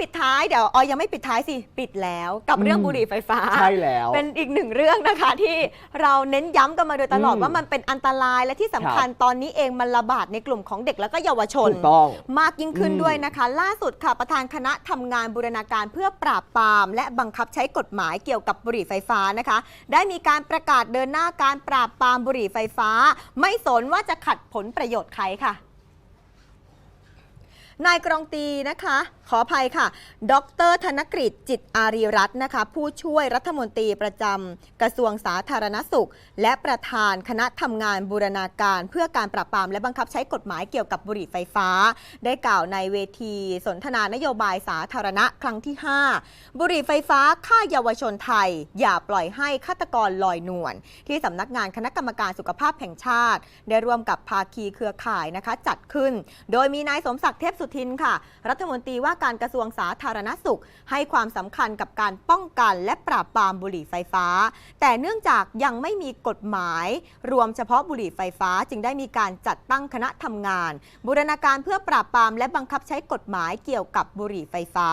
ปิดท้ายเดี๋ยวออยยังไม่ปิดท้ายสิ ปิดแล้วกับเรื่องอืมบุหรี่ไฟฟ้า ใช่แล้ว เป็นอีกหนึ่งเรื่องนะคะที่เราเน้นย้ำกันมาโดยตลอดอืมว่ามันเป็นอันตรายและที่สำคัญตอนนี้เองมันระบาดในกลุ่มของเด็กแล้วก็เยาวชน ถูกต้อง มากยิ่งขึ้นอืมด้วยนะคะ ล่าสุดค่ะประธานคณะทำงานบูรณาการเพื่อปราบปราม และบังคับใช้กฎหมายเกี่ยวกับบุหรี่ไฟฟ้านะคะ ได้มีการประกาศเดินหน้าการปราบปรามบุหรี่ไฟฟ้า ไม่สนว่าจะขัดผลประโยชน์ใครค่ะ นายกรองตีนะคะ ขออภัยค่ะ ดร ธนกฤษจิตอารีรัตน์นะคะ ผู้ช่วยรัฐมนตรีประจำกระทรวงสาธารณสุข และประธานคณะทำงานบูรณาการ เพื่อการปราบปรามและบังคับใช้กฎหมายเกี่ยวกับบุหรี่ไฟฟ้า ได้กล่าวในเวที สนทนานโยบายสาธารณะครั้งที่ 5 บุหรี่ไฟฟ้าฆ่าเยาวชนไทย อย่าปล่อยให้ฆาตกรลอยนวลที่สำนักงานคณะกรรมการสุขภาพแห่งชาติ ได้ร่วมกับภาคีเครือข่ายนะคะจัดขึ้น โดยมีนายสมศักดิ์เทพสุทินค่ะ รัฐมนตรีว่าการกระทรวงสาธารณสุข ให้ความสำคัญกับการป้องกันและปราบปรามบุหรี่ไฟฟ้า แต่เนื่องจากยังไม่มีกฎหมาย รวมเฉพาะบุหรี่ไฟฟ้าจึงได้มีการจัดตั้งคณะทำงาน บูรณาการเพื่อปราบปรามและบังคับใช้กฎหมายเกี่ยวกับบุหรี่ไฟฟ้า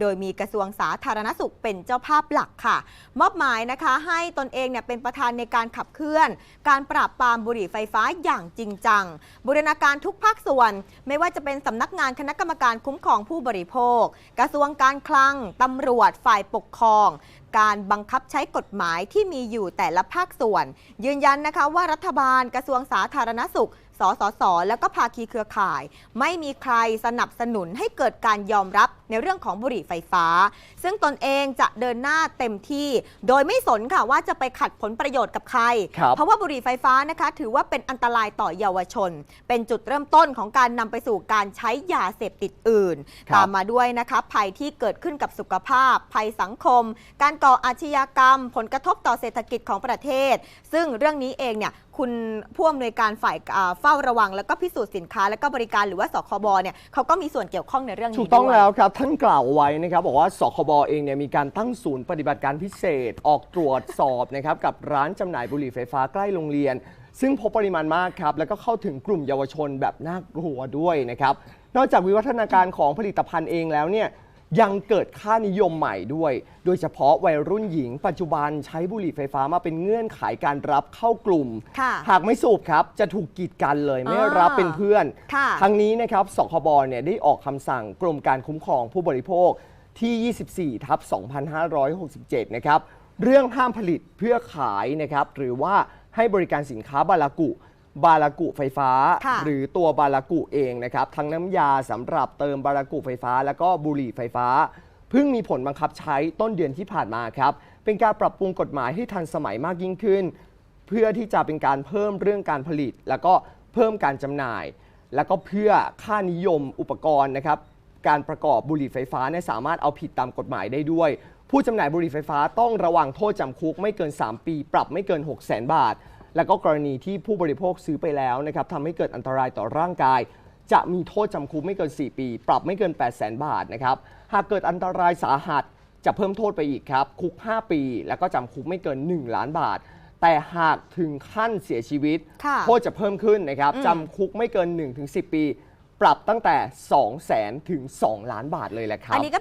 โดยมีกระทรวงสาธารณสุขเป็นเจ้าภาพหลักค่ะ มอบหมายนะคะให้ตนเองเนี่ยเป็นประธานในการขับเคลื่อน การปราบปรามบุหรี่ไฟฟ้าอย่างจริงจังบูรณาการทุกภาคส่วน ไม่ว่าจะเป็นสำนักงานคณะกรรมการคุ้มครองผู้บริโภค กระทรวงการคลังตำรวจฝ่ายปกครองการบังคับใช้กฎหมายที่มีอยู่แต่ละภาคส่วน ยืนยันนะคะว่ารัฐบาลกระทรวงสาธารณสุขสสส แล้วก็ภาคีเครือข่าย ไม่มีใครสนับสนุนให้เกิดการยอมรับในเรื่องของบุหรี่ไฟฟ้า ซึ่งตนเองจะเดินหน้าเต็มที่ โดยไม่สนค่ะว่าจะไปขัดผลประโยชน์กับใครครับเพราะว่าบุหรี่ไฟฟ้านะคะ ถือว่าเป็นอันตรายต่อเยาวชน เป็นจุดเริ่มต้นของการนำไปสู่การใช้ยาเสพติดอื่นครับตามมาด้วยนะคะภัยที่เกิดขึ้นกับสุขภาพ ภัยสังคม การก่ออาชญากรรม ผลกระทบต่อเศรษฐกิจของประเทศ ซึ่งเรื่องนี้เองเนี่ยคุณผู้อำนวยการฝ่ายอ่าเฝ้าระวัง แล้วก็พิสูจน์สินค้า และก็บริการหรือว่าสคบเนี่ยเขาก็มีส่วนเกี่ยวข้องในเรื่องนี้ถูกต้องด้วยแล้วครับท่านกล่าวไว้นะครับบอกว่าสคบเองเนี่ยมีการตั้งศูนย์ปฏิบัติการพิเศษออกตรวจสอบนะครับกับร้านจำหน่ายบุหรี่ไฟฟ้าใกล้โรงเรียน ซึ่งพบปริมาณมากครับแล้วก็เข้าถึงกลุ่มเยาวชนแบบน่ากลัวด้วยนะครับนอกจากวิวัฒนาการของผลิตภัณฑ์เองแล้วเนี่ย ยังเกิดค่านิยมใหม่ด้วย โดยเฉพาะวัยรุ่นหญิง ปัจจุบันใช้บุหรี่ไฟฟ้ามาเป็นเงื่อนไขการรับเข้ากลุ่ม ค่ะหากไม่สูบครับ จะถูกกีดกันเลยไม่รับเป็นเพื่อนค่ะ ทั้งนี้นะครับสคบเนี่ยได้ออกคำสั่งกรมการคุ้มครองผู้บริโภคที่ 24ทับ2567 นะครับ เรื่องห้ามผลิตเพื่อขายนะครับ หรือว่าให้บริการสินค้าบาลากุ บาลากุไฟฟ้า ค่ะหรือตัวบาลากุเองนะครับ ทั้งน้ำยาสำหรับเติมบาลากุไฟฟ้า แล้วก็บุหรี่ไฟฟ้า เพิ่งมีผลบังคับใช้ต้นเดือนที่ผ่านมาครับ เป็นการปรับปรุงกฎหมายให้ทันสมัยมากยิ่งขึ้น เพื่อที่จะเป็นการเพิ่มเรื่องการผลิต แล้วก็เพิ่มการจำหน่าย แล้วก็เพื่อค่านิยมอุปกรณ์นะครับ การประกอบบุหรี่ไฟฟ้าเนี่ยสามารถเอาผิดตามกฎหมายได้ด้วย ผู้จำหน่ายบุหรี่ไฟฟ้าต้องระวังโทษจำคุกไม่เกิน 3 ปี ปรับไม่เกิน 6 0 0 0 0 0 บาท แล้วก็กรณีที่ผู้บริโภคซื้อไปแล้วนะครับทำให้เกิดอันตรายต่อร่างกาย จะมีโทษจำคุกไม่เกิน 4 ปี ปรับไม่เกิน 8 0 0 0 0 0บาทนะครับหากเกิดอันตรายสาหัสจะเพิ่มโทษไปอีกครับ คุก 5 ปี แล้วก็จำคุกไม่เกิน 1 ล้านบาท แต่หากถึงขั้นเสียชีวิตค่ะโทษจะเพิ่มขึ้นนะครับอืมจำคุกไม่เกิน 1-10 ปี ปรับตั้งแต่ 2 0 0 0 0 0ถึง 2 ล้านบาทเลยแหละครับอันนี้ก็